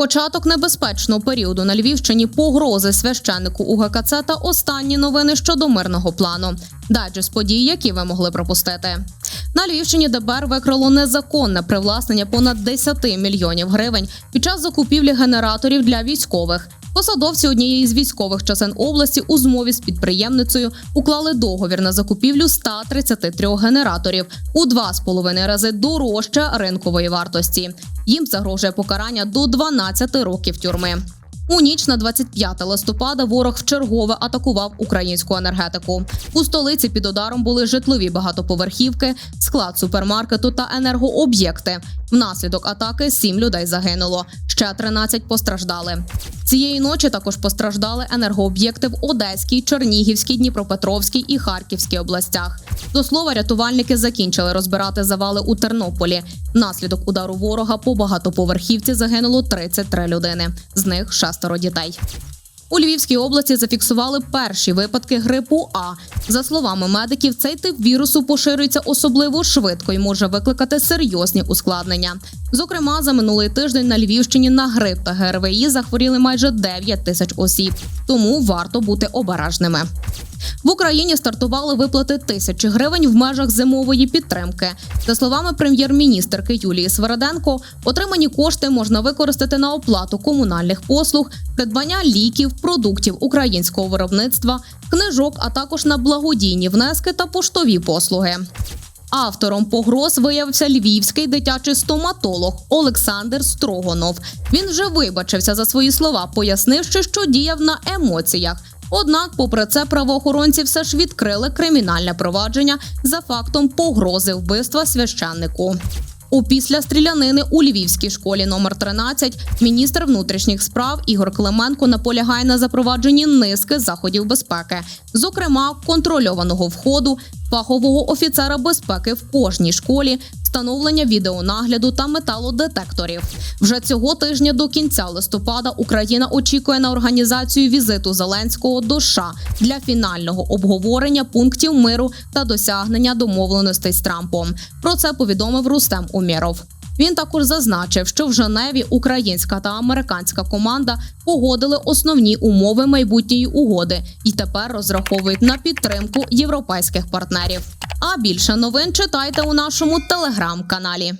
Початок небезпечного періоду на Львівщині погрози священнику УГКЦ та останні новини щодо мирного плану. Дайджест подій, які ви могли пропустити. На Львівщині ДБР викрило незаконне привласнення понад 10 мільйонів гривень під час закупівлі генераторів для військових. Посадовці однієї з військових частин області у змові з підприємницею уклали договір на закупівлю 133 генераторів у 2,5 рази дорожче ринкової вартості. Їм загрожує покарання до 12 років тюрми. У ніч на 25 листопада ворог вчергове атакував українську енергетику. У столиці під ударом були житлові багатоповерхівки, склад супермаркету та енергооб'єкти. Внаслідок атаки сім людей загинуло, ще 13 постраждали. Цієї ночі також постраждали енергооб'єкти в Одеській, Чернігівській, Дніпропетровській і Харківській областях. До слова, рятувальники закінчили розбирати завали у Тернополі. Внаслідок удару ворога по багатоповерхівці загинуло 33 людини, з них шестеро дітей. У Львівській області зафіксували перші випадки грипу А. За словами медиків, цей тип вірусу поширюється особливо швидко і може викликати серйозні ускладнення. Зокрема, за минулий тиждень на Львівщині на грип та ГРВІ захворіли майже 9 тисяч осіб, тому варто бути обережними. В Україні стартували виплати тисячі гривень в межах зимової підтримки. За словами прем'єр-міністерки Юлії Свереденко, отримані кошти можна використати на оплату комунальних послуг, придбання ліків, продуктів українського виробництва, книжок, а також на благодійні внески та поштові послуги. Автором погроз виявився львівський дитячий стоматолог Олександр Строгонов. Він вже вибачився за свої слова, пояснивши, що діяв на емоціях. Однак, попри це, правоохоронці все ж відкрили кримінальне провадження за фактом погрози вбивства священнику. Опісля стрілянини у львівській школі номер 13 міністр внутрішніх справ Ігор Клименко наполягає на запровадженні низки заходів безпеки, зокрема контрольованого входу, фахового офіцера безпеки в кожній школі, встановлення відеонагляду та металодетекторів. Вже цього тижня до кінця листопада Україна очікує на організацію візиту Зеленського до США для фінального обговорення пунктів миру та досягнення домовленостей з Трампом. Про це повідомив Рустем Умєров. Він також зазначив, що в Женеві українська та американська команда погодили основні умови майбутньої угоди і тепер розраховують на підтримку європейських партнерів. А більше новин читайте у нашому телеграм-каналі.